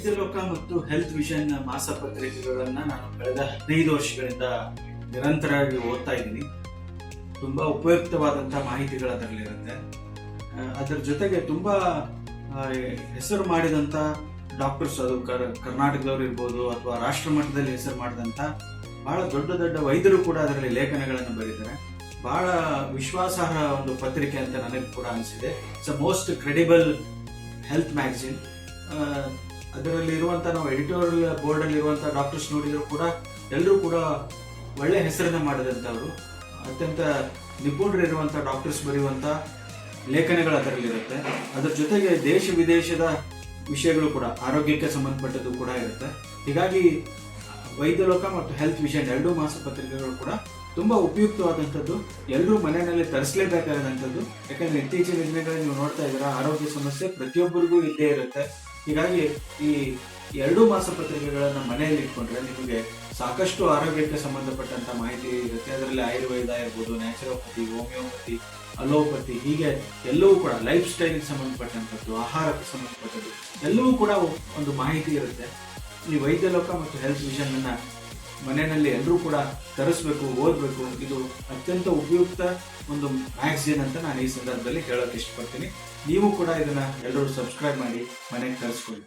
ವೈದ್ಯ ಲೋಕ ಮತ್ತು ಹೆಲ್ತ್ ವಿಷನ್ ಮಾಸಪತ್ರಿಕೆಗಳನ್ನು ನಾನು ಕಳೆದ ಹದಿನೈದು ವರ್ಷಗಳಿಂದ ನಿರಂತರವಾಗಿ ಓದ್ತಾ ಇದ್ದೀನಿ. ತುಂಬಾ ಉಪಯುಕ್ತವಾದಂಥ ಮಾಹಿತಿಗಳು ಅದರಲ್ಲಿರುತ್ತೆ ಅದರ ಜೊತೆಗೆ ತುಂಬಾ ಹೆಸರು ಮಾಡಿದಂತ ಡಾಕ್ಟರ್ಸ್ ಅದು ಕರ್- ಕರ್ನಾಟಕದವ್ರು ಇರ್ಬೋದು ಅಥವಾ ರಾಷ್ಟ್ರ ಮಟ್ಟದಲ್ಲಿ ಹೆಸರು ಮಾಡಿದಂತ ಬಹಳ ದೊಡ್ಡ ದೊಡ್ಡ ವೈದ್ಯರು ಕೂಡ ಅದರಲ್ಲಿ ಲೇಖನಗಳನ್ನು ಬರೀತಾರೆ ಬಹಳ ವಿಶ್ವಾಸಾರ್ಹ ಒಂದು ಪತ್ರಿಕೆ ಅಂತ ನನಗೆ ಕೂಡ ಅನಿಸಿದೆ. It's a most credible health magazine ಅದರಲ್ಲಿ ಇರುವಂತ ನಾವು ಎಡಿಟೋರಿಯಲ್ ಬೋರ್ಡ್ ಅಲ್ಲಿ ಇರುವಂತ ಡಾಕ್ಟರ್ಸ್ ನೋಡಿದ್ರು ಕೂಡ ಎಲ್ಲರೂ ಕೂಡ ಒಳ್ಳೆ ಹೆಸರನ್ನ ಮಾಡಿದಂಥವ್ರು. ಅತ್ಯಂತ ನಿಪುಣರಿರುವಂಥ ಡಾಕ್ಟರ್ಸ್ ಬರೆಯುವಂಥ ಲೇಖನಗಳು ಅದರಲ್ಲಿರುತ್ತೆ. ಅದರ ಜೊತೆಗೆ ದೇಶ ವಿದೇಶದ ವಿಷಯಗಳು ಕೂಡ, ಆರೋಗ್ಯಕ್ಕೆ ಸಂಬಂಧಪಟ್ಟದ್ದು ಕೂಡ ಇರುತ್ತೆ. ಹೀಗಾಗಿ ವೈದ್ಯಲೋಕ ಮತ್ತು ಹೆಲ್ತ್ ವಿಷಯ ಎರಡೂ ಮಾಸಪತ್ರಿಕೆಗಳು ಕೂಡ ತುಂಬಾ ಉಪಯುಕ್ತವಾದಂಥದ್ದು. ಎಲ್ಲರೂ ಮನೆಯಲ್ಲಿ ತರಿಸಲೇಬೇಕಾದಂಥದ್ದು. ಯಾಕಂದ್ರೆ ಇತ್ತೀಚಿನ ದಿನಗಳಲ್ಲಿ ನೀವು ನೋಡ್ತಾ ಇದ್ದೀರಾ, ಆರೋಗ್ಯ ಸಮಸ್ಯೆ ಪ್ರತಿಯೊಬ್ಬರಿಗೂ ಇದ್ದೇ ಇರುತ್ತೆ. ಹೀಗಾಗಿ ಈ ಎರಡೂ ಮಾಸಪತ್ರಿಕೆಗಳನ್ನು ಮನೆಯಲ್ಲಿ ಇಟ್ಕೊಂಡ್ರೆ ನಿಮಗೆ ಸಾಕಷ್ಟು ಆರೋಗ್ಯಕ್ಕೆ ಸಂಬಂಧಪಟ್ಟಂತ ಮಾಹಿತಿ ಇರುತ್ತೆ. ಅದರಲ್ಲಿ ಆಯುರ್ವೇದ ಇರ್ಬೋದು, ನ್ಯಾಚುರೋಪತಿ, ಹೋಮಿಯೋಪತಿ, ಅಲೋಪತಿ, ಹೀಗೆ ಎಲ್ಲವೂ ಕೂಡ ಲೈಫ್ ಸ್ಟೈಲ್ಗೆ ಸಂಬಂಧಪಟ್ಟಂಥದ್ದು, ಆಹಾರಕ್ಕೆ ಸಂಬಂಧಪಟ್ಟದ್ದು, ಎಲ್ಲವೂ ಕೂಡ ಒಂದು ಮಾಹಿತಿ ಇರುತ್ತೆ. ಈ ವೈದ್ಯ ಲೋಕ ಮತ್ತು ಹೆಲ್ತ್ ವಿಷನ್ ಅನ್ನ ಮನೆಯಲ್ಲಿ ಎಲ್ಲರೂ ಕೂಡ ತರಿಸ್ಬೇಕು, ಓದಬೇಕು. ಇದು ಅತ್ಯಂತ ಉಪಯುಕ್ತ ಒಂದು ಮ್ಯಾಗ್ಝಿನ್ ಅಂತ ನಾನು ಈ ಸಂದರ್ಭದಲ್ಲಿ ಹೇಳೋಕೆ ಇಷ್ಟಪಡ್ತೀನಿ. ನೀವು ಕೂಡ ಇದನ್ನ ಎಲ್ಲರೂ ಸಬ್ಸ್ಕ್ರೈಬ್ ಮಾಡಿ, ಮನೆಗೆ ತರಿಸ್ಕೊಳ್ಳಿ.